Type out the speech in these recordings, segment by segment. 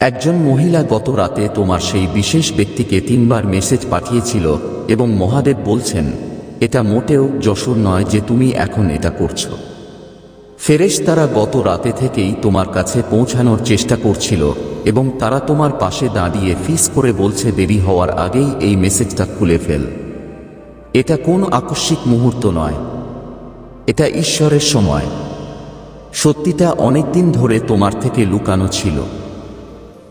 একজন মহিলা গত রাতে তোমার সেই বিশেষ ব্যক্তিকে তিনবার মেসেজ পাঠিয়েছিল এবং মহাদেব বলছেন, এটা মোটেও যশোর নয় যে তুমি এখন এটা করছ। ফেরেশ তারা গত রাতে থেকেই তোমার কাছে পৌঁছানোর চেষ্টা করছিল এবং তারা তোমার পাশে দাঁড়িয়ে ফিস করে বলছে, দেরি হওয়ার আগেই এই মেসেজটা খুলে ফেল। এটা কোন আকস্মিক মুহূর্ত নয়। এটা ঈশ্বরের সময়। সত্যিটা অনেকদিন ধরে তোমার থেকে লুকানো ছিল।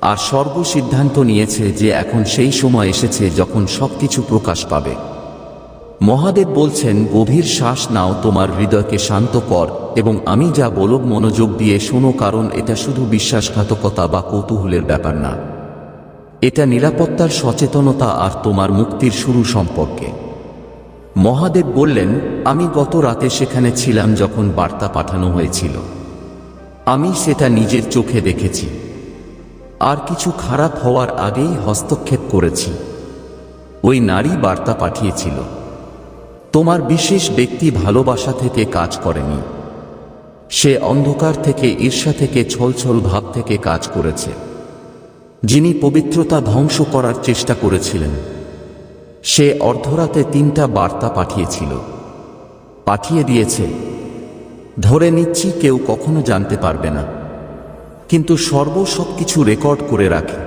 আর সর্ব সিদ্ধান্ত নিয়েছে যে এখন সেই সময় এসেছে যখন সবকিছু প্রকাশ পাবে। মহাদেব বলছেন, গভীর শ্বাস নাও, তোমার হৃদয়কে শান্ত কর এবং আমি যা বলব মনোযোগ দিয়ে শোনো, কারণ এটা শুধু বিশ্বাসঘাতকতা বা কৌতূহলের ব্যাপার না। এটা নিরাপত্তার সচেতনতা আর তোমার মুক্তির শুরু সম্পর্কে। মহাদেব বললেন, আমি গত রাতে সেখানে ছিলাম যখন বার্তা পাঠানো হয়েছিল। আমি সেটা নিজের চোখে দেখেছি। আর কিছু খারাপ হওয়ার আগেই হস্তক্ষেপ করেছি। ওই নারী বার্তা পাঠিয়েছিল, তোমার বিশেষ ব্যক্তি ভালোবাসা থেকে কাজ করেনি। সে অন্ধকার থেকে ঈর্ষা থেকে ছলছল ভাব থেকে কাজ করেছে। যিনি পবিত্রতা ধ্বংস করার চেষ্টা করেছিলেন, সে অর্ধরাতে তিনটা বার্তা পাঠিয়েছিল। পাঠিয়ে দিয়েছে, ধরে নিচ্ছি কেউ কখনো জানতে পারবে না। কিন্তু সর্ব সব কিছু রেকর্ড করে রাখে।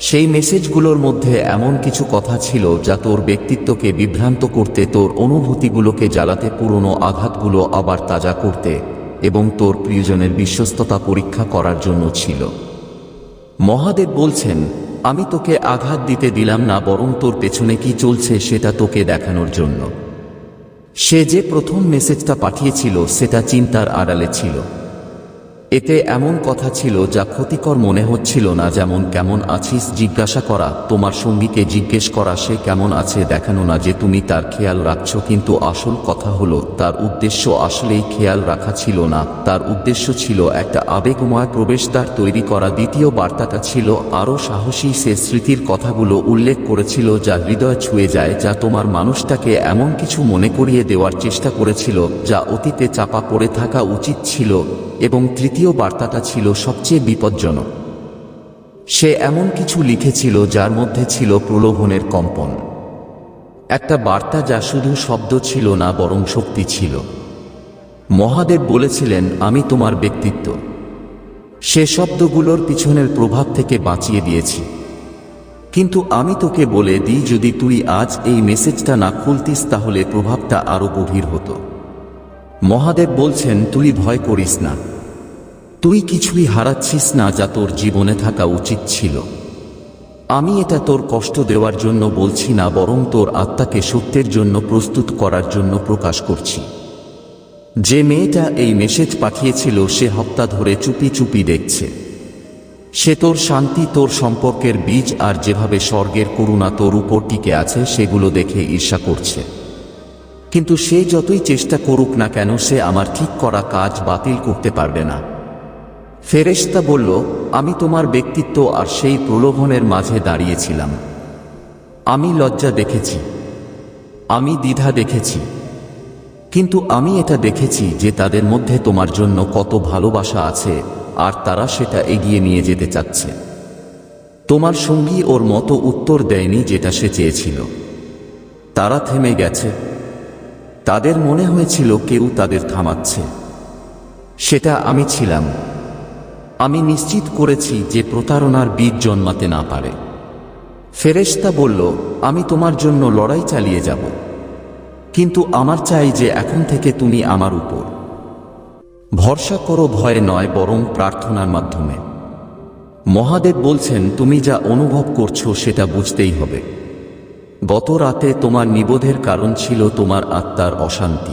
সেই মেসেজগুলোর মধ্যে এমন কিছু কথা ছিল যা তোর ব্যক্তিত্বকে বিভ্রান্ত করতে, তোর অনুভূতিগুলোকে জ্বালাতে পুরনো আঘাতগুলো আবার তাজা করতে এবং তোর প্রিয়জনের বিশ্বস্ততা পরীক্ষা করার জন্য ছিল। মহাদেব বলছেন, আমি তোকে আঘাত দিতে দিলাম না, বরং তোর পেছনে কি চলছে সেটা তোকে দেখানোর জন্য। সে যে প্রথম মেসেজটা পাঠিয়েছিল, সেটা চিন্তার আড়ালে ছিল। এতে এমন কথা ছিল যা ক্ষতিকর মনে হচ্ছিল না, যেমন, কেমন আছিস জিজ্ঞাসা করা, তোমার সঙ্গীকে জিজ্ঞেস করা, সে কেমন আছে দেখানো না যে তুমি তার খেয়াল রাখছ। কিন্তু আসল কথা হলো, তার উদ্দেশ্য আসলেই খেয়াল রাখা ছিল না। তার উদ্দেশ্য ছিল একটা আবেগময় প্রবেশদ্বার তৈরি করা। দ্বিতীয় বার্তাটা ছিল, আরও সাহসী সে স্মৃতির কথাগুলো উল্লেখ করেছিল যা হৃদয় ছুঁয়ে যায়, যা তোমার মানুষটাকে এমন কিছু মনে করিয়ে দেওয়ার চেষ্টা করেছিল, যা অতীতে চাপা পড়ে থাকা উচিত ছিল। এবং তৃতীয় বার্তাটা ছিল সবচেয়ে বিপজ্জনক। সে এমন কিছু লিখেছিল যার মধ্যে ছিল প্রলোভনের কম্পন। একটা বার্তা যা শুধু শব্দ ছিল না, বরং শক্তি ছিল। মহাদেব বলেছিলেন, আমি তোমার ব্যক্তিত্ব। সে শব্দগুলোর পিছনের প্রভাব থেকে বাঁচিয়ে দিয়েছি। কিন্তু আমি তোকে বলে দিই, যদি তুই আজ এই মেসেজটা না খুলতিস, তাহলে প্রভাবটা আরও গভীর হতো। মহাদেব বলছেন, তুই ভয় করিস না। তুই কিছুই হারাচ্ছিস না যা তোর জীবনে থাকা উচিত ছিল। আমি এটা তোর কষ্ট দেওয়ার জন্য বলছি না, বরং তোর আত্মাকে সত্যের জন্য প্রস্তুত করার জন্য প্রকাশ করছি। যে মেয়েটা এই মেসেজ পাঠিয়েছিল, সে হপ্তা ধরে চুপি চুপি দেখছে। সে তোর শান্তি, তোর সম্পর্কের বীজ আর যেভাবে স্বর্গের করুণা তোর উপর টিকে আছে, সেগুলো দেখে ঈর্ষা করছে। কিন্তু সে যতই চেষ্টা করুক না কেন, সে আমার ঠিক করা কাজ বাতিল করতে পারবে না। ফেরেশতা বলল, আমি তোমার ব্যক্তিত্ব আর সেই প্রলোভনের মাঝে দাঁড়িয়েছিলাম। আমি লজ্জা দেখেছি। আমি দ্বিধা দেখেছি। কিন্তু আমি এটা দেখেছি যে তাদের মধ্যে তোমার জন্য কত ভালোবাসা আছে, আর তারা সেটা এগিয়ে নিয়ে যেতে চাচ্ছে। তোমার সঙ্গী ওর মতো উত্তর দেয়নি যেটা সে চেয়েছিল। তারা থেমে গেছে। তাদের মনে হয়েছিল কেউ তাদের থামাচ্ছে। সেটা আমি ছিলাম। আমি নিশ্চিত করেছি যে প্রতারণার বীজ জন্মাতে না পারে। ফেরেশতা বলল, আমি তোমার জন্য লড়াই চালিয়ে যাব। কিন্তু আমার চাই যে এখন থেকে তুমি আমার উপর। ভরসা করো ভয়ে নয়, বরং প্রার্থনার মাধ্যমে। মহাদেব বলছেন, তুমি যা অনুভব করছ সেটা বুঝতেই হবে। গত রাতে তোমার নিবোধের কারণ ছিল তোমার আত্মার অশান্তি।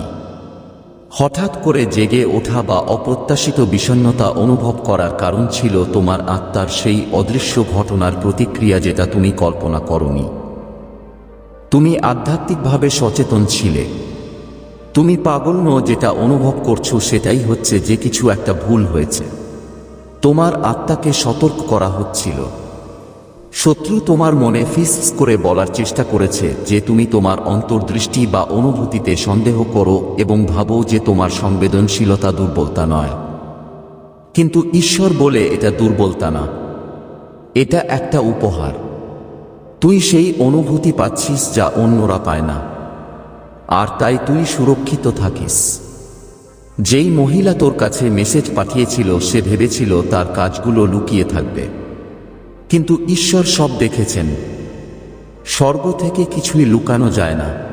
হঠাৎ করে জেগে ওঠা বা অপ্রত্যাশিত বিষণ্ণতা অনুভব করার কারণ ছিল তোমার আত্মার সেই অদৃশ্য ঘটনার প্রতিক্রিয়া যেটা তুমি কল্পনা করনি। তুমি আধ্যাত্মিকভাবে সচেতন ছিলে। তুমি পাগল নও যেটা অনুভব করছ সেটাই হচ্ছে যে কিছু একটা ভুল হয়েছে। তোমার আত্মাকে সতর্ক করা হচ্ছিল। শত্রু তোমার মনে ফিস করে বলার চেষ্টা করেছে যে তুমি তোমার অন্তর্দৃষ্টি বা অনুভূতিতে সন্দেহ করো এবং ভাবো যে তোমার সংবেদনশীলতা দুর্বলতা নয়। কিন্তু ঈশ্বর বলে এটা দুর্বলতা না। এটা একটা উপহার। তুই সেই অনুভূতি পাচ্ছিস যা অন্যরা পায় না। আর তাই তুই সুরক্ষিত থাকিস। যেই মহিলা তোর কাছে মেসেজ পাঠিয়েছিল, সে ভেবেছিল তার কাজগুলো লুকিয়ে থাকবে। কিন্তু ঈশ্বর সব দেখেছেন। স্বর্গ থেকে কিছুই লুকানো যায় না।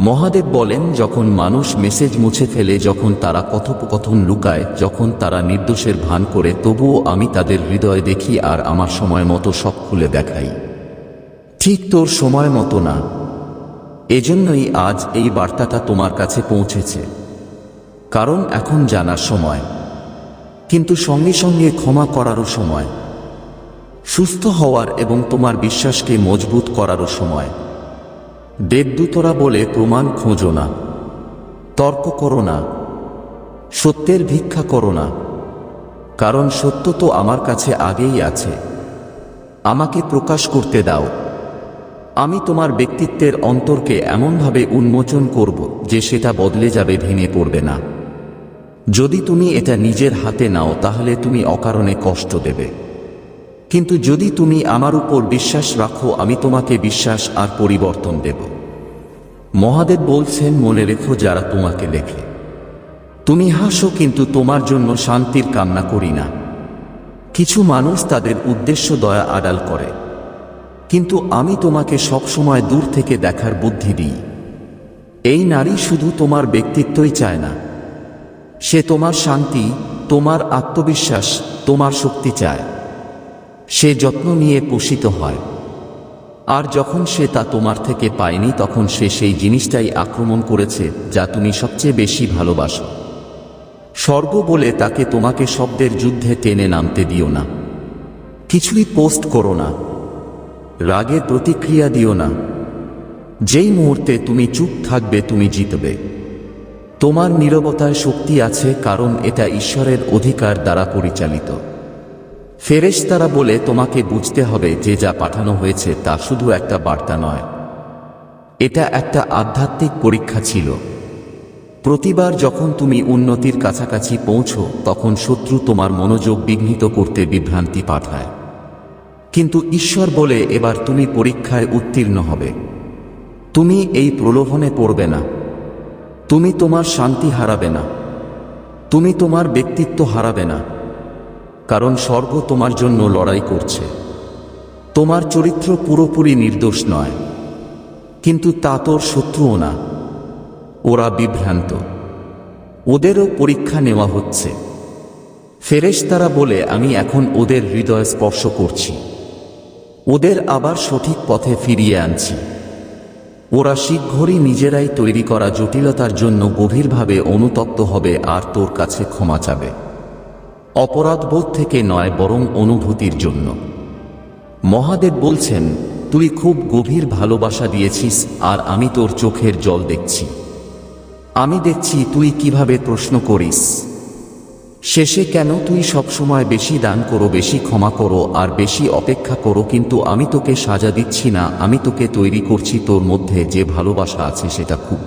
মহাদেব বলেন, যখন মানুষ মেসেজ মুছে ফেলে, যখন তারা কথোপকথন লুকায়, যখন তারা নির্দোষের ভান করে, তবুও আমি তাদের হৃদয় দেখি আর আমার সময় মতো সব খুলে দেখাই। ঠিক তোর সময় মতো না। এজন্যই আজ এই বার্তাটা তোমার কাছে পৌঁছেছে। কারণ এখন জানার সময়। কিন্তু সঙ্গে সঙ্গে ক্ষমা করারও সময়। সুস্থ হওয়ার এবং তোমার বিশ্বাসকে মজবুত করারও সময়। দেবদূতরা বলে, প্রমাণ খোঁজো না। তর্ক করো না। সত্যের ভিক্ষা করো না। কারণ সত্য তো আমার কাছে আগেই আছে। আমাকে প্রকাশ করতে দাও। আমি তোমার ব্যক্তিত্বের অন্তরকে এমনভাবে উন্মোচন করব যে সেটা বদলে যাবে, ভেঙে পড়বে না। যদি তুমি এটা নিজের হাতে নাও, তাহলে তুমি অকারণে কষ্ট দেবে। কিন্তু যদি তুমি আমার উপর বিশ্বাস রাখো, আমি তোমাকে বিশ্বাস আর পরিবর্তন দেব। মহাদেব বলছেন, মনে রেখো যারা তোমাকে লেখে। তুমি হাসো, কিন্তু তোমার জন্য শান্তির কামনা করি না। কিছু মানুষ তাদের উদ্দেশ্য দয়া আড়াল করে। কিন্তু আমি তোমাকে সবসময় দূর থেকে দেখার বুদ্ধি দিই। এই নারী শুধু তোমার ব্যক্তিত্বই চায় না। সে তোমার শান্তি, তোমার আত্মবিশ্বাস, তোমার শক্তি চায়। সে যত্ন নিয়ে পোষিত হয়। আর যখন সে তা তোমার থেকে পায়নি, তখন সে সেই জিনিসটাই আক্রমণ করেছে, যা তুমি সবচেয়ে বেশি ভালোবাসো। স্বর্গ বলে তাকে তোমাকে শব্দের যুদ্ধে টেনে নামতে দিও না। কিছুই পোস্ট করো না। রাগের প্রতিক্রিয়া দিও না। যেই মুহূর্তে তুমি চুপ থাকবে, তুমি জিতবে। তোমার নীরবতায় শক্তি আছে, কারণ এটা ঈশ্বরের অধিকার দ্বারা পরিচালিত। ফেরেশতারা বলে, তোমাকে বুঝতে হবে যে যা পাঠানো হয়েছে তা শুধু একটা বার্তা নয়। এটা একটা আধ্যাত্মিক পরীক্ষা ছিল। প্রতিবার যখন তুমি উন্নতির কাছাকাছি পৌঁছো, তখন শত্রু তোমার মনোযোগ বিঘ্নিত করতে বিভ্রান্তি পাঠায়। কিন্তু ঈশ্বর বলে, এবার তুমি পরীক্ষায় উত্তীর্ণ হবে। তুমি এই প্রলোভনে পড়বে না। তুমি তোমার শান্তি হারাবে না। তুমি তোমার ব্যক্তিত্ব হারাবে না। কারণ স্বর্গ তোমার জন্য লড়াই করছে। তোমার চরিত্র পুরোপুরি নির্দোষ নয়, কিন্তু তা তোর শত্রুও না। ওরা বিভ্রান্ত। ওদেরও পরীক্ষা নেওয়া হচ্ছে। ফেরেশতারা বলে, আমি এখন ওদের হৃদয় স্পর্শ করছি। ওদের আবার সঠিক পথে ফিরিয়ে আনছি। ওরা শীঘ্রই নিজেরাই তৈরি করা জটিলতার জন্য গভীরভাবে অনুতপ্ত হবে আর তোর কাছে ক্ষমা চাবে। অপরাধবোধ থেকে নয়, বরং অনুভূতির জন্য। মহাদেব বলছেন, তুই খুব গভীর ভালোবাসা দিয়েছিস, আর আমি তোর চোখের জল দেখছি। আমি দেখছি তুই কীভাবে প্রশ্ন করিস। শেষে কেন তুই সবসময় বেশি দান করো, বেশি ক্ষমা করো, আর বেশি অপেক্ষা করো, কিন্তু আমি তোকে সাজা দিচ্ছি না, আমি তোকে তৈরি করছি তোর মধ্যে যে ভালোবাসা আছে সেটা খুব।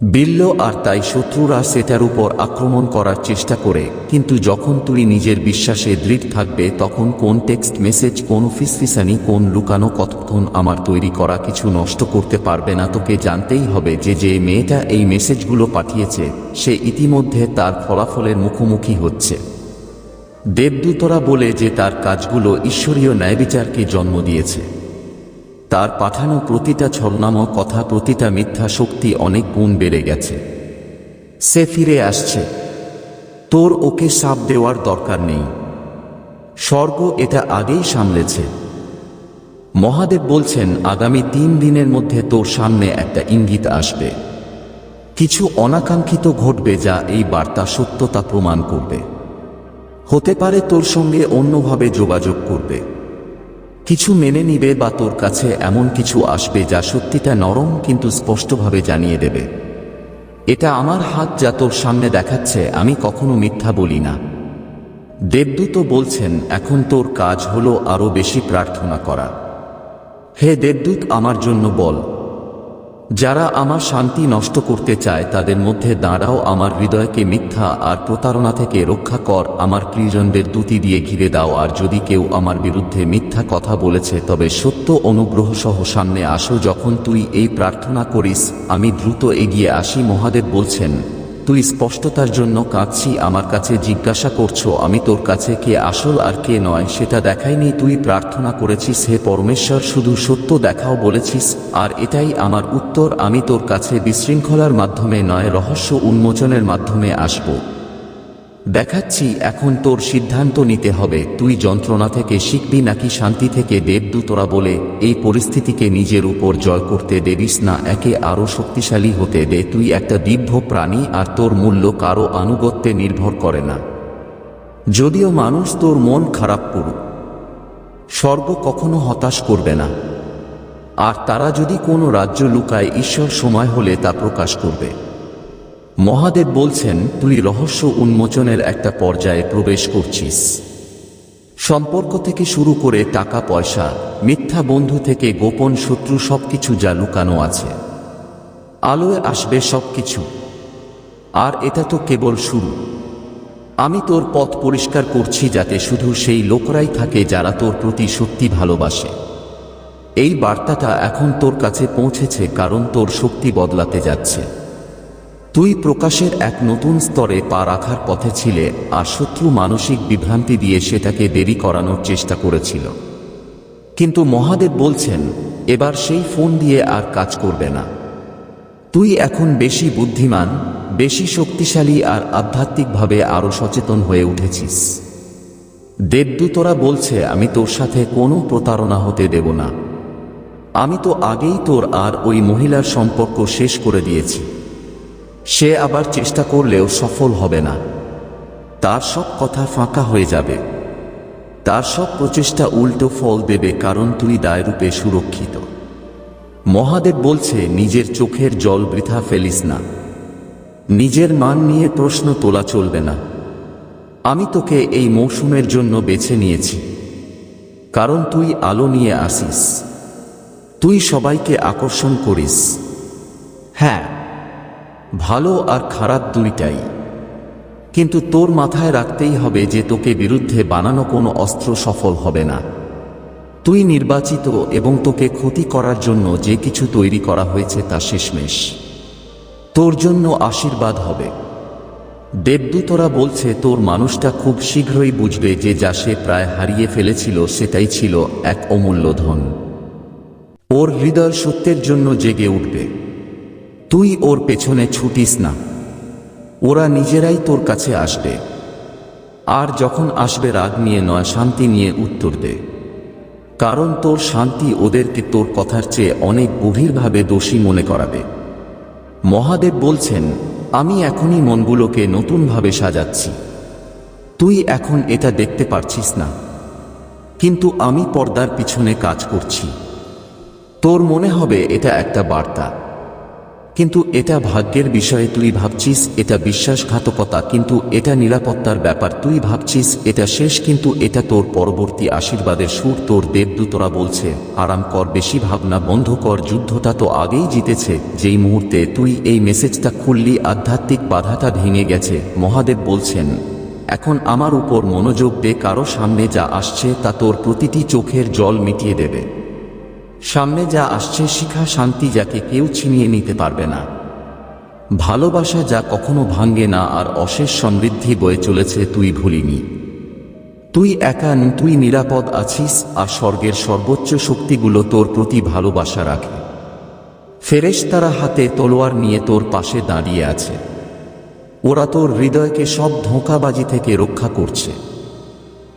বিল্ল আর তাই শত্রুরা সেটার উপর আক্রমণ করার চেষ্টা করে, কিন্তু যখন তুই নিজের বিশ্বাসে দৃঢ় থাকবে, তখন কোন টেক্সট মেসেজ, কোন ফিসফিসানি, কোন লুকানো কতক্ষণ আমার তৈরি করা কিছু নষ্ট করতে পারবে না তোকে জানতেই হবে যে যে মেয়েটা এই মেসেজগুলো পাঠিয়েছে, সে ইতিমধ্যে তার ফলাফলের মুখোমুখি হচ্ছে। দেবদূতরা বলে যে তার কাজগুলো ঈশ্বরীয় ন্যায়বিচারকে জন্ম দিয়েছে। তার পাঠানো প্রতিটা ছলনাম কথা, প্রতিটা মিথ্যা শক্তি অনেক গুণ বেড়ে গেছে। সে ফিরে আসছে। তোর ওকে সাপ দেওয়ার দরকার নেই। স্বর্গ এটা আগেই সামলেছে। মহাদেব বলছেন, আগামী তিন দিনের মধ্যে তোর সামনে একটা ইঙ্গিত আসবে। কিছু অনাকাঙ্ক্ষিত ঘটবে যা এই বার্তা সত্যতা প্রমাণ করবে। হতে পারে তোর সঙ্গে অন্যভাবে যোগাযোগ করবে। কিছু মেনে নিবে বা তোর কাছে এমন কিছু আসবে যা সত্যিটা নরম কিন্তু স্পষ্টভাবে জানিয়ে দেবে। এটা আমার হাত যা তোর সামনে দেখাচ্ছে, আমি কখনো মিথ্যা বলি না। দেবদূত বলছেন, এখন তোর কাজ হলো আরও বেশি প্রার্থনা করা। হে দেবদূত, আমার জন্য বল। যারা আমার শান্তি নষ্ট করতে চায়, তাদের মধ্যে দাঁড়াও, আমার হৃদয়কে মিথ্যা আর প্রতারণা থেকে রক্ষা কর, আমার প্রিয়জনদের দুটি দিয়ে ঘিরে দাও, আর যদি কেউ আমার বিরুদ্ধে মিথ্যা কথা বলেছে, তবে সত্য অনুগ্রহ সহ সামনে আসো, যখন তুই এই প্রার্থনা করিস, আমি দ্রুত এগিয়ে আসি, মহাদেব বলছেন। তুই স্পষ্টতার জন্য কাঁদছি, আমার কাছে জিজ্ঞাসা করছ, আমি তোর কাছে কে আসল আর কে নয়, সেটা দেখাইনি, তুই প্রার্থনা করেছিস, হে পরমেশ্বর, শুধু সত্য দেখাও বলেছিস, আর এটাই আমার উত্তর, আমি তোর কাছে বিশৃঙ্খলার মাধ্যমে নয়, রহস্য উন্মোচনের মাধ্যমে আসব। দেখাচ্ছি, এখন তোর সিদ্ধান্ত নিতে হবে। তুই যন্ত্রণা থেকে শিখবি নাকি শান্তি থেকে দেবদূতরা বলে, এই পরিস্থিতিকে নিজের উপর জয় করতে দেবিস না, একে আরও শক্তিশালী হতে দে। তুই একটা দিব্য প্রাণী আর তোর মূল্য কারও আনুগত্যে নির্ভর করে না। যদিও মানুষ তোর মন খারাপ করুক, স্বর্গ কখনো হতাশ করবে না। আর তারা যদি কোনো রাজ্য লুকায়, ঈশ্বর সময় হলে তা প্রকাশ করবে। মহাদেব বলছেন, তুই রহস্য উন্মোচনের একটা পর্যায়ে প্রবেশ করছিস। সম্পর্ক থেকে শুরু করে টাকা পয়সা, মিথ্যা বন্ধু থেকে গোপন শত্রু সবকিছু যা লুকানো আছে। আলোয় আসবে সবকিছু। আর এটা তো কেবল শুরু। আমি তোর পথ পরিষ্কার করছি যাতে শুধু সেই লোকরাই থাকে যারা তোর প্রতি সত্যি ভালোবাসে। এই বার্তাটা এখন তোর কাছে পৌঁছেছে কারণ তোর শক্তি বদলাতে যাচ্ছে। তুই প্রকাশের এক নতুন স্তরে পা রাখার পথে ছিলে, আর শত্রু মানসিক বিভ্রান্তি দিয়ে সেটাকে দেরি করানোর চেষ্টা করেছিল। কিন্তু মহাদেব বলছেন, এবার সেই ফোন দিয়ে আর কাজ করবে না। তুই এখন বেশি বুদ্ধিমান, বেশি শক্তিশালী আর আধ্যাত্মিকভাবে আরও সচেতন হয়ে উঠেছিস। দেবদূতরা বলছে, আমি তোর সাথে কোনো প্রতারণা হতে দেব না। আমি তো আগেই তোর আর ওই মহিলার সম্পর্ক শেষ করে দিয়েছি। সে আবার চেষ্টা করলেও সফল হবে না। তার সব কথা ফাঁকা হয়ে যাবে। তার সব প্রচেষ্টা উল্টো ফল দেবে কারণ তুই দায়রূপে সুরক্ষিত। মহাদেব বলছে, নিজের চোখের জল বৃথা ফেলিস না। নিজের মান নিয়ে প্রশ্ন তোলা চলবে না। আমি তোকে এই মৌসুমের জন্য বেছে নিয়েছি। কারণ তুই আলো নিয়ে আসিস। তুই সবাইকে আকর্ষণ করিস। হ্যাঁ ভালো আর খারাপ দুইটাই। কিন্তু তোর মাথায় রাখতেই হবে যে তোকে বিরুদ্ধে বানানো কোনো অস্ত্র সফল হবে না। তুই নির্বাচিত এবং তোকে ক্ষতি করার জন্য যে কিছু তৈরি করা হয়েছে তা শেষমেশ। তোর জন্য আশীর্বাদ হবে। দেবদূতরা বলছে, তোর মানুষটা খুব শীঘ্রই বুঝবে যে যা সে প্রায় হারিয়ে ফেলেছিল, সেটাই ছিল এক অমূল্য ধন। ওর হৃদয় সত্যের জন্য জেগে উঠবে। তুই ওর পেছনে ছুটিস না। ওরা নিজেরাই তোর কাছে আসবে। আর যখন আসবে রাগ নিয়ে নয়, শান্তি নিয়ে উত্তর দে। কারণ তোর শান্তি ওদেরকে তোর কথার চেয়ে অনেক গভীরভাবে দোষী মনে করাবে। মহাদেব বলছেন, আমি এখনই মনগুলোকে নতুনভাবে সাজাচ্ছি। তুই এখন এটা দেখতে পারছিস না। কিন্তু আমি পর্দার পিছনে কাজ করছি। তোর মনে হবে এটা একটা বার্তা। কিন্তু এটা ভাগ্যের বিষয়ে তুই ভাবছিস, এটা বিশ্বাসঘাতকতা, কিন্তু এটা নিরাপত্তার ব্যাপার। তুই ভাবছিস, এটা শেষ, কিন্তু এটা তোর পরবর্তী আশীর্বাদের সুর। তোর দেবদূতরা বলছে, আরাম কর, বেশি ভাবনা বন্ধ কর, যুদ্ধটা তো আগেই জিতেছে। যেই মুহূর্তে তুই এই মেসেজটা খুললি, আধ্যাত্মিক বাধাটা ভেঙে গেছে। মহাদেব বলছেন, এখন আমার উপর মনোযোগ দে, কারও সামনে যা আসছে তা তোর প্রতিটি চোখের জল মিটিয়ে দেবে। সামনে যা আসছে শিখা শান্তি যাকে কেউ ছিনিয়ে নিতে পারবে না। ভালোবাসা যা কখনো ভাঙ্গে না আর অশেষ সমৃদ্ধি বয়ে চলেছে তুই ভুলিনি। তুই একা ন, তুই নিরাপদ আছিস আর স্বর্গের সর্বোচ্চ শক্তিগুলো তোর প্রতি ভালোবাসা রাখে। ফেরেশতারা হাতে তলোয়ার নিয়ে তোর পাশে দাঁড়িয়ে আছে। ওরা তোর হৃদয়কে সব ধোঁকাবাজি থেকে রক্ষা করছে।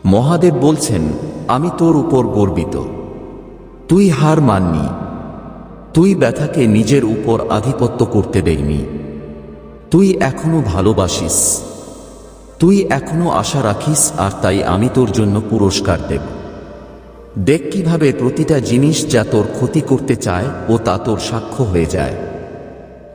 মহাদেব বলছেন আমি তোর উপর গর্বিত। তুই হার মাননি। তুই ব্যথাকে নিজের উপর আধিপত্য করতে দেয়নি। তুই এখনও ভালোবাসিস। তুই এখনও আশা রাখিস, আর তাই আমি তোর জন্য পুরস্কার দেব। দেখ কীভাবে প্রতিটা জিনিস যা তোর ক্ষতি করতে চায় ও তা তোর সাক্ষ্য হয়ে যায়।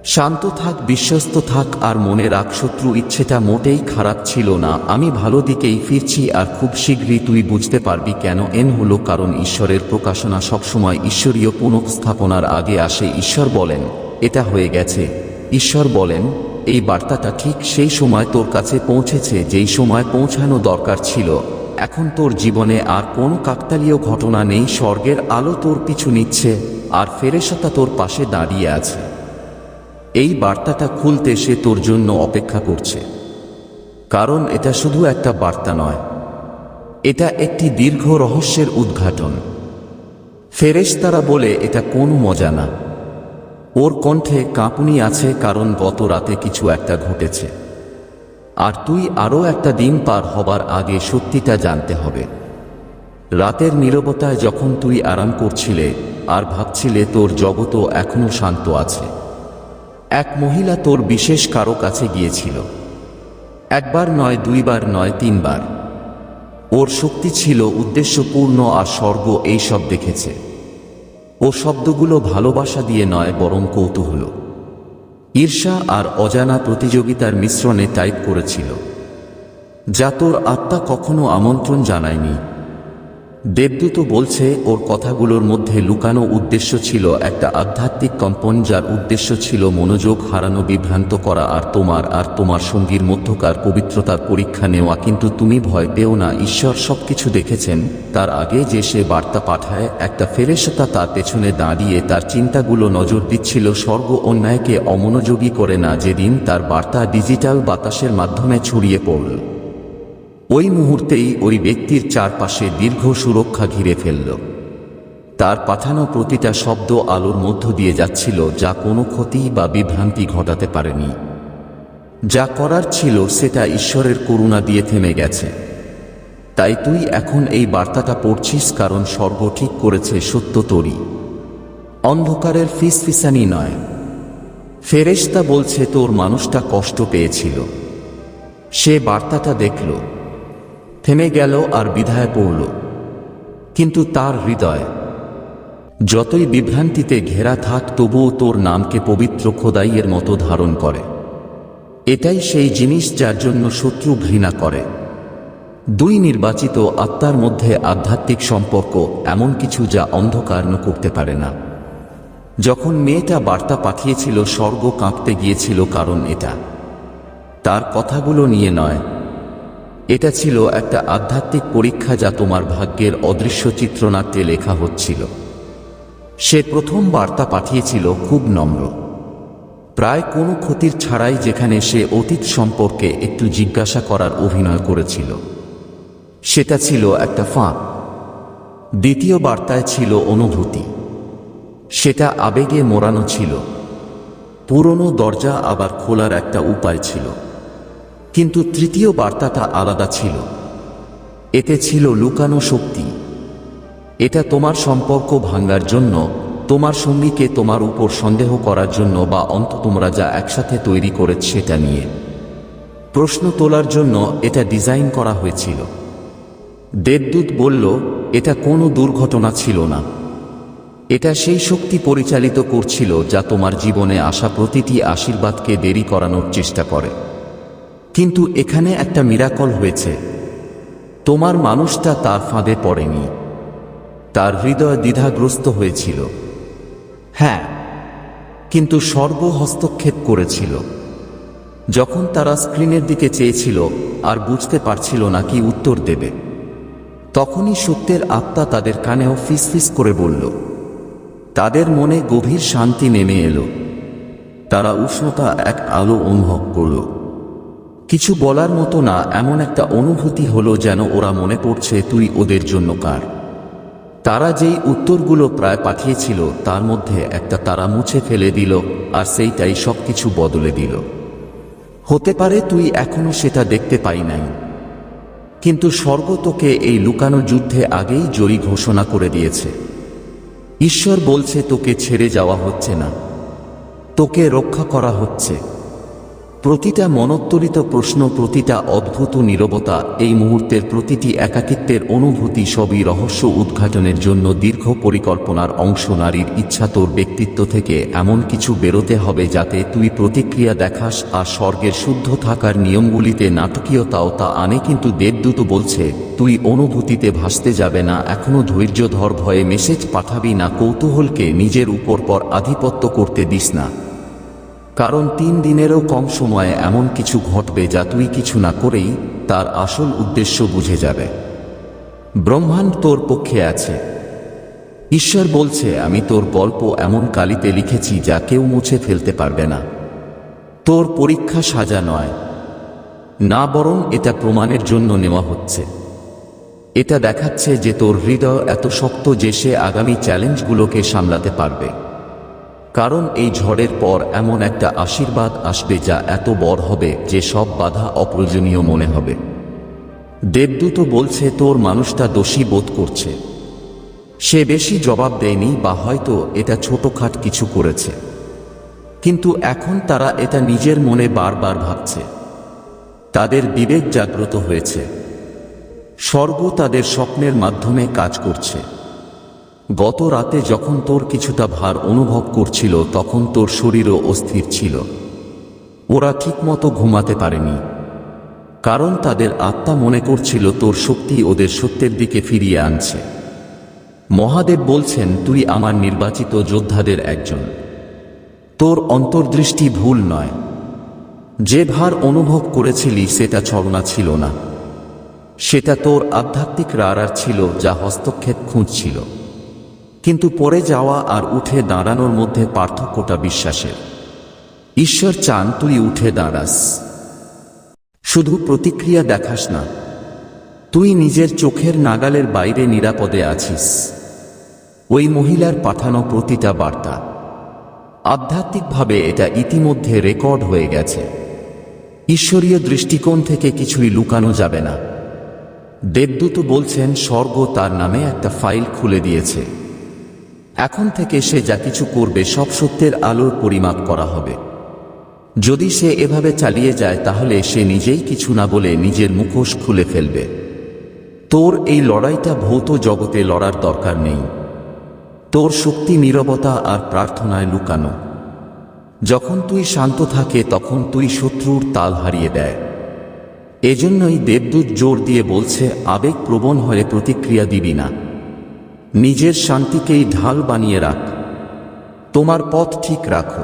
শান্ত থাক, বিশ্বস্ত থাক আর মনে রাখ, শত্রু ইচ্ছেটা মোটেই খারাপ ছিল না। আমি ভালো দিকেই ফিরছি আর খুব শীঘ্রই তুই বুঝতে পারবি কেন? এন হলো কারণ ঈশ্বরের প্রকাশনা সবসময় ঈশ্বরীয় পুনঃস্থাপনার আগে আসে। ঈশ্বর বলেন, এটা হয়ে গেছে। ঈশ্বর বলেন, এই বার্তাটা ঠিক সেই সময় তোর কাছে পৌঁছেছে, যেই সময় পৌঁছানো দরকার ছিল। এখন তোর জীবনে আর কোনো কাকতালীয় ঘটনা নেই। স্বর্গের আলো তোর পিছু নিচ্ছে আর ফেরেশতা তোর পাশে দাঁড়িয়ে আছে। এই বার্তাটা খুলতে সে তোর জন্য অপেক্ষা করছে। কারণ এটা শুধু একটা বার্তা নয়। এটা একটি দীর্ঘ রহস্যের উদ্ঘাটন। ফেরেশতারা বলে, এটা কোনো মজা না। ওর কণ্ঠে কাঁপুনি আছে কারণ গত রাতে কিছু একটা ঘটেছে। আর তুই আরও একটা দিন পার হবার আগে সত্যিটা জানতে হবে। রাতের নীরবতায় যখন তুই আরাম করছিলে আর ভাবছিলে তোর জগতও এখনও শান্ত আছে এক মহিলা তোর বিশেষ কারও কাছে গিয়েছিল। একবার নয়, দুইবার নয়, তিনবার। ওর শক্তি ছিল উদ্দেশ্যপূর্ণ আর স্বর্গ এই সব দেখেছে। ও শব্দগুলো ভালোবাসা দিয়ে নয়, বরং কৌতূহল। ঈর্ষা আর অজানা প্রতিযোগিতার মিশ্রণে টাইপ করেছিল। যা তোর আত্মা কখনো আমন্ত্রণ জানায়নি। দেবদূত বলছে ওর কথাগুলোর মধ্যে লুকানো উদ্দেশ্য ছিল একটা আধ্যাত্মিক কম্পন যার উদ্দেশ্য ছিল মনোযোগ হারানো বিভ্রান্ত করা আর তোমার আর তোমার সঙ্গীর মধ্যকার পবিত্রতার পরীক্ষা নেওয়া। কিন্তু তুমি ভয় পেও না, ঈশ্বর সবকিছু দেখেছেন। তার আগে যে সে বার্তা পাঠায়, একটা ফেরেশতা তার পেছনে দাঁড়িয়ে তার চিন্তাগুলো নজর দিচ্ছিল, স্বর্গ অন্যায়কে অমনোযোগী করে না, যেদিন তার বার্তা ডিজিটাল বাতাসের মাধ্যমে ছড়িয়ে পড়ল। ওই মুহূর্তেই ওই ব্যক্তির চারপাশে দীর্ঘ সুরক্ষা ঘিরে ফেলল। তার পাঠানো প্রতিটা শব্দ আলোর মধ্য দিয়ে যাচ্ছিল, যা কোনো ক্ষতি বা বিভ্রান্তি ঘটাতে পারেনি। যা করার ছিল, সেটা ঈশ্বরের করুণা দিয়ে থেমে গেছে। তাই তুই এখন এই বার্তাটা পড়ছিস কারণ স্বর্গ ঠিক করেছে, সত্য তরি অন্ধকারের ফিসফিসানি নয়। ফেরেশতা বলছে, তোর মানুষটা কষ্ট পেয়েছিল। সে বার্তাটা দেখল। থেমে গেল আর বিধায় পড়ল। কিন্তু তার হৃদয়, যতই বিভ্রান্তিতে ঘেরা থাক তবুও তোর নামকে পবিত্র খোদাইয়ের মতো ধারণ করে। এটাই সেই জিনিস যার জন্য শত্রু ঘৃণা করে। দুই নির্বাচিত আত্মার মধ্যে আধ্যাত্মিক সম্পর্ক এমন কিছু যা অন্ধকার করতে পারে না। যখন মেয়েটা বার্তা পাঠিয়েছিল, স্বর্গ কাঁপতে গিয়েছিল কারণ এটা। তার কথাগুলো নিয়ে নয় এটা ছিল একটা আধ্যাত্মিক পরীক্ষা যা তোমার ভাগ্যের অদৃশ্য চিত্রনাট্যে লেখা হচ্ছিল। সে প্রথম বার্তা পাঠিয়েছিল খুব নম্র। প্রায় কোনো ক্ষতির ছাড়াই যেখানে সে অতীত সম্পর্কে একটু জিজ্ঞাসা করার অভিনয় করেছিল। সেটা ছিল একটা ফাঁক দ্বিতীয় বার্তায় ছিল অনুভূতি। সেটা আবেগে মোড়ানো ছিল। পুরনো দরজা আবার খোলার একটা উপায় ছিল। কিন্তু তৃতীয় বার্তাটা আলাদা ছিল। এতে ছিল লুকানো শক্তি। এটা তোমার সম্পর্ক ভাঙ্গার জন্য, তোমার সঙ্গীকে তোমার উপর সন্দেহ করার জন্য বা অন্ত তোমরা যা একসাথে তৈরি করেছ সেটা নিয়ে। প্রশ্ন তোলার জন্য এটা ডিজাইন করা হয়েছিল। দেবদূত বলল, এটা কোনো দুর্ঘটনা ছিল না। এটা সেই শক্তি পরিচালিত করছিল যা তোমার জীবনে আসা প্রতিটি আশীর্বাদকে দেরি করানোর চেষ্টা করে। কিন্তু এখানে একটা মিরাকল হয়েছে। তোমার মানুষটা তার ফাঁদে পড়েনি। তার হৃদয় দ্বিধাগ্রস্ত হয়েছিল। হ্যাঁ কিন্তু সর্ব হস্তক্ষেপ করেছিল। যখন তারা স্ক্রিনের দিকে চেয়েছিল আর বুঝতে পারছিল না কি উত্তর দেবে, তখনই সত্যের আত্মা তাদের কানেও ফিসফিস করে বলল, তাদের মনে গভীর শান্তি নেমে এলো। তারা উষ্ণতা এক আলো অনুভব করল। কিছু বলার মতো না, এমন একটা অনুভূতি হলো যেন ওরা মনে পড়ছে তুই ওদের জন্য কার। তারা যেই উত্তরগুলো প্রায় পাঠিয়েছিল, তার মধ্যে একটা তারা মুছে ফেলে দিল, আর সেইটাই সবকিছু বদলে দিল। হতে পারে তুই এখনও সেটা দেখতে পাই নাই। কিন্তু স্বর্গ তোকে এই লুকানো যুদ্ধে আগেই জয়ী ঘোষণা করে দিয়েছে। ঈশ্বর বলছে তোকে ছেড়ে যাওয়া হচ্ছে না। তোকে রক্ষা করা হচ্ছে। প্রতিটা মনোত্তরিত প্রশ্ন, প্রতিটা অদ্ভুত নীরবতা এই মুহূর্তের প্রতিটি একাকিত্বের অনুভূতি সবই রহস্য উদ্ঘাটনের জন্য দীর্ঘ পরিকল্পনার অংশ। নারীর ইচ্ছা তোর ব্যক্তিত্ব থেকে এমন কিছু বেরোতে হবে যাতে তুই প্রতিক্রিয়া দেখাস আর স্বর্গের শুদ্ধ থাকার নিয়মগুলিতে নাটকীয়তাও তা আনে। কিন্তু দেবদূত বলছে, তুই অনুভূতিতে ভাসতে যাবে না, এখনও ধৈর্য ধর ভয়ে মেসেজ পাঠাবি না, কৌতূহলকে নিজের উপর পর আধিপত্য করতে দিস না। কারণ তিন দিনেরও কম সময়ে এমন কিছু ঘটবে যা তুই কিছু না করেই তার আসল উদ্দেশ্য বুঝে যাবে। ব্রহ্মাণ্ড তোর পক্ষে আছে। ঈশ্বর বলছে, আমি তোর গল্প এমন কালিতে লিখেছি যা কেউ মুছে ফেলতে পারবে না। তোর পরীক্ষা সাজা নয়। না বরং এটা প্রমাণের জন্য নেওয়া হচ্ছে। এটা দেখাচ্ছে যে তোর হৃদয় এত শক্ত যে সে আগামী চ্যালেঞ্জগুলোকে সামলাতে পারবে। কারণ এই ঝড়ের পর এমন একটা আশীর্বাদ আসবে যা এত বড় হবে যে সব বাধা অপ্রয়োজনীয় মনে হবে। দেবদূত বলছে, তোর মানুষটা দোষী বোধ করছে। সে বেশি জবাব দেয়নি বা হয়তো এটা ছোটখাট কিছু করেছে। কিন্তু এখন তারা এটা নিজের মনে বারবার ভাবছে। তাদের বিবেক জাগ্রত হয়েছে। স্বর্গ তাদের স্বপ্নের মাধ্যমে কাজ করছে। গত রাতে যখন তোর কিছুটা ভার অনুভব করছিল, তখন তোর শরীরও অস্থির ছিল। ওরা ঠিকমতো ঘুমাতে পারেনি। কারণ তাদের আত্মা মনে করছিল তোর শক্তি ওদের সত্যের দিকে ফিরিয়ে আনছে। মহাদেব বলছেন, তুই আমার নির্বাচিত যোদ্ধাদের একজন। তোর অন্তর্দৃষ্টি ভুল নয়। যে ভার অনুভব করেছিলি, সেটা ছলনা ছিল না। সেটা তোর আধ্যাত্মিক রাড়ার ছিল, যা হস্তক্ষেপ খুঁজছিল। কিন্তু পড়ে যাওয়া আর উঠে দাঁড়ানোর মধ্যে পার্থক্যটা বিশ্বাসের। ঈশ্বর চান তুই উঠে দাঁড়াস। শুধু প্রতিক্রিয়া দেখাস না, তুই নিজের চোখের নাগালের বাইরে নিরাপদে আছিস। ওই মহিলার পাঠানো প্রতিটা বার্তা। আধ্যাত্মিকভাবে এটা ইতিমধ্যে রেকর্ড হয়ে গেছে। ঈশ্বরীয় দৃষ্টিকোণ থেকে কিছুই লুকানো যাবে না। দেবদূত বলছেন, স্বর্গ তার নামে একটা ফাইল খুলে দিয়েছে। এখন থেকে সে যা কিছু করবে সব সত্যের আলোর পরিমাপ করা হবে। যদি সে এভাবে চালিয়ে যায় তাহলে সে নিজেই কিছু না বলে নিজের মুখোশ খুলে ফেলবে। তোর এই লড়াইটা ভৌত জগতে লড়ার দরকার নেই। তোর শক্তি নীরবতা আর প্রার্থনায় লুকানো। যখন তুই শান্ত থাকে তখন তুই শত্রুর তাল হারিয়ে দেয়। এজন্যই দেবদূত জোর দিয়ে বলছে, আবেগ প্রবণ হয়ে প্রতিক্রিয়া দিবি না। নিজের শান্তিকেই ঢাল বানিয়ে রাখ। তোমার পথ ঠিক রাখো।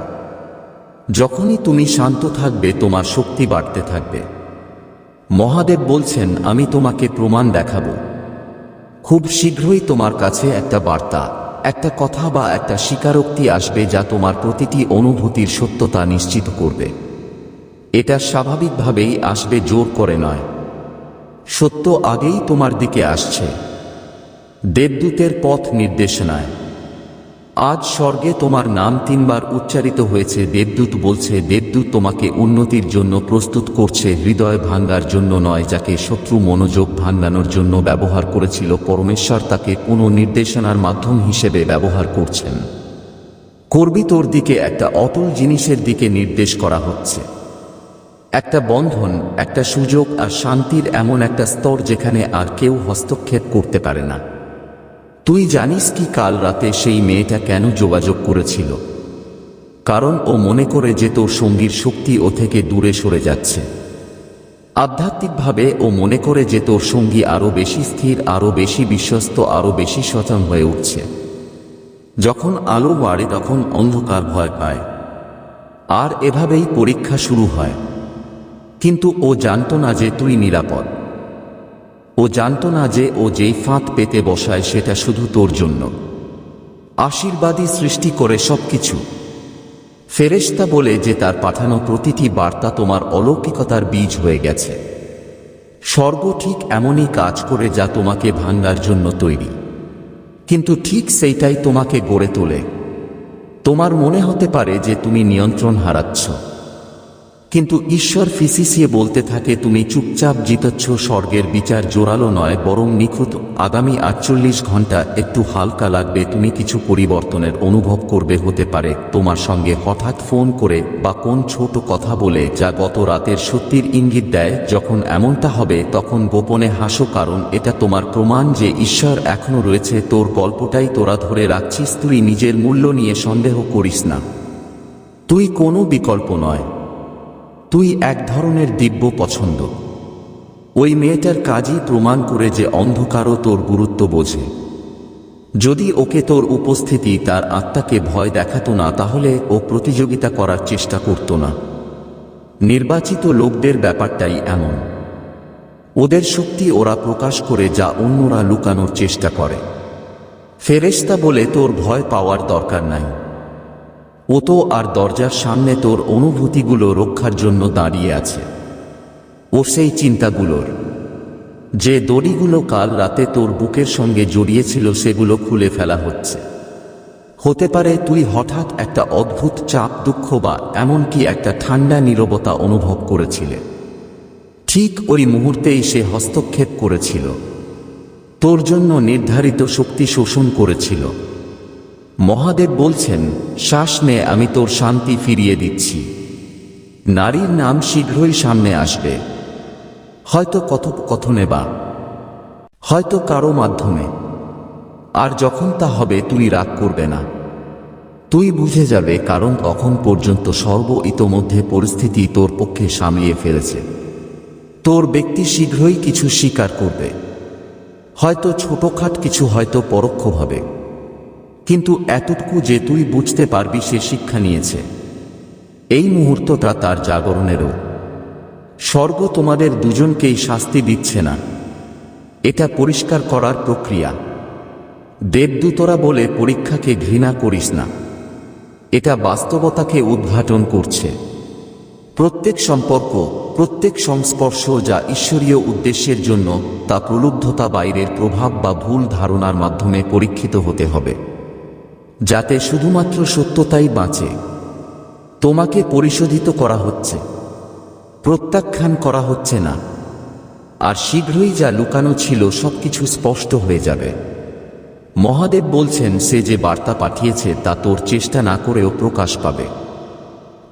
যখনই তুমি শান্ত থাকবে, তোমার শক্তি বাড়তে থাকবে। মহাদেব বলছেন, আমি তোমাকে প্রমাণ দেখাবো। খুব শীঘ্রই তোমার কাছে একটা বার্তা, একটা কথা বা একটা স্বীকারোক্তি আসবে যা তোমার প্রতিটি অনুভূতির সত্যতা নিশ্চিত করবে। এটা স্বাভাবিকভাবেই আসবে, জোর করে নয়। সত্য আগেই তোমার দিকে আসছে। দেবদূতের পথ নির্দেশনায়। আজ স্বর্গে তোমার নাম তিনবার উচ্চারিত হয়েছে। দেবদূত বলছে, দেবদূত তোমাকে উন্নতির জন্য প্রস্তুত করছে। হৃদয় ভাঙ্গার জন্য নয়, যাকে শত্রু মনোযোগ ভাঙ্গানোর জন্য ব্যবহার করেছিল। পরমেশ্বর তাকে কোনো নির্দেশনার মাধ্যম হিসেবে ব্যবহার করছেন। করবি তোর দিকে একটা অটল জিনিসের দিকে নির্দেশ করা হচ্ছে। একটা বন্ধন, একটা সুযোগ আর শান্তির এমন একটা স্তর যেখানে আর কেউ হস্তক্ষেপ করতে পারে না। তুই জানিস কি কাল রাতে সেই মেয়েটা কেন যোগাযোগ করেছিল? কারণ ও মনে করে যে তোর সঙ্গীর শক্তি ও থেকে দূরে সরে যাচ্ছে। আধ্যাত্মিকভাবে ও মনে করে যে তোর সঙ্গী আরও বেশি স্থির আরও বেশি বিশ্বস্ত আরও বেশি সচেতন হয়ে উঠছে। যখন আলো বাড়ে তখন অন্ধকার ভয় পায়। আর এভাবেই পরীক্ষা শুরু হয়। কিন্তু ও জানত না যে তুই নিরাপদ। ও জানত না যে ও যেই ফাঁদ পেতে বসায় সেটা শুধু তোর জন্য। আশীর্বাদী সৃষ্টি করে সবকিছু। ফেরেশতা বলে যে তার পাঠানো প্রতিটি বার্তা তোমার অলৌকিকতার বীজ হয়ে গেছে। স্বর্গ ঠিক এমনই কাজ করে যা তোমাকে ভাঙ্গার জন্য তৈরি। কিন্তু ঠিক সেইটাই তোমাকে গড়ে তোলে। তোমার মনে হতে পারে যে তুমি নিয়ন্ত্রণ হারাচ্ছ। কিন্তু ঈশ্বর ফিসিসিয়ে বলতে থাকে, তুমি চুপচাপ জিতচ্ছ স্বর্গের বিচার জোরালো নয়, বরং নিখুঁত। আগামী আটচল্লিশ ঘণ্টা একটু হালকা লাগবে, তুমি কিছু পরিবর্তনের অনুভব করবে হতে পারে। তোমার সঙ্গে হঠাৎ ফোন করে বা কোন ছোট কথা বলে যা গত রাতের সত্যির ইঙ্গিত দেয়, যখন এমনটা হবে, তখন গোপনে হাসো, কারণ এটা তোমার প্রমাণ যে ঈশ্বর এখনও রয়েছে। তোর গল্পটাই তোরা ধরে রাখছিস, তুই নিজের মূল্য নিয়ে সন্দেহ করিস না। তুই কোনো বিকল্প নয়। তুই এক ধরনের দিব্য পছন্দ। ওই মেয়েটার কাজই প্রমাণ করে যে অন্ধকারও তোর গুরুত্ব বোঝে। যদি ওকে তোর উপস্থিতি তার আত্মাকে ভয় দেখাতো না, তাহলে ও প্রতিযোগিতা করার চেষ্টা করত না। নির্বাচিত লোকদের ব্যাপারটাই এমন। ওদের শক্তি ওরা প্রকাশ করে যা অন্যরা লুকানোর চেষ্টা করে। ফেরেশতা বলে তোর ভয় পাওয়ার দরকার নাই। ও তো আর দরজার সামনে তোর অনুভূতিগুলো রক্ষার জন্য দাঁড়িয়ে আছে। ও সেই চিন্তাগুলোর। যে দড়িগুলো কাল রাতে তোর বুকের সঙ্গে জড়িয়েছিল সেগুলো খুলে ফেলা হচ্ছে। হতে পারে তুই হঠাৎ একটা অদ্ভুত চাপ, দুঃখ বা এমনকি একটা ঠান্ডা নীরবতা অনুভব করেছিলে। ঠিক ওই মুহূর্তেই সে হস্তক্ষেপ করেছিল। তোর জন্য নির্ধারিত শক্তি শোষণ করেছিল। মহাদেব বলছেন, শ্বাস নে, আমি তোর শান্তি ফিরিয়ে দিচ্ছি। নারীর নাম শীঘ্রই সামনে আসবে। হয়তো কথোপকথনে বা হয়তো কারও মাধ্যমে। আর যখন তা হবে, তুই রাগ করবে না। তুই বুঝে যাবে, কারণ তখন পর্যন্ত সর্ব ইতোমধ্যে পরিস্থিতি তোর পক্ষে সামলিয়ে ফেলেছে। তোর ব্যক্তি শীঘ্রই কিছু স্বীকার করবে। হয়তো ছোটখাট কিছু হয়তো পরোক্ষভাবে কিন্তু এতটুকু যে তুই বুঝতে পারবি সে শিক্ষা নিয়েছে। এই মুহূর্তটা তার জাগরণেরও। স্বর্গ তোমাদের দুজনকেই শাস্তি দিচ্ছে না। এটা পরিষ্কার করার প্রক্রিয়া। দেবদূতরা বলে পরীক্ষাকে ঘৃণা করিস না। এটা বাস্তবতাকে উদ্ঘাটন করছে। প্রত্যেক সম্পর্ক, প্রত্যেক সংস্পর্শ যা ঈশ্বরীয় উদ্দেশ্যের জন্য তা প্রলুব্ধতা বাইরের প্রভাব বা ভুল ধারণার মাধ্যমে পরীক্ষিত হতে হবে। যাতে শুধুমাত্র সত্যতাই বাঁচে। তোমাকে পরিশোধিত করা হচ্ছে। প্রত্যাখ্যান করা হচ্ছে না। আর শীঘ্রই যা লুকানো ছিল সবকিছু স্পষ্ট হয়ে যাবে। মহাদেব বলছেন, সে যে বার্তা পাঠিয়েছে, তা তোর চেষ্টা না করেও প্রকাশ পাবে।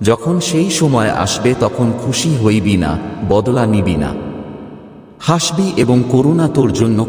যখন সেই সময় আসবে, তখন খুশি হইবি না, বদলা নিবি না। হাসবি এবং করুণা তোর জন্য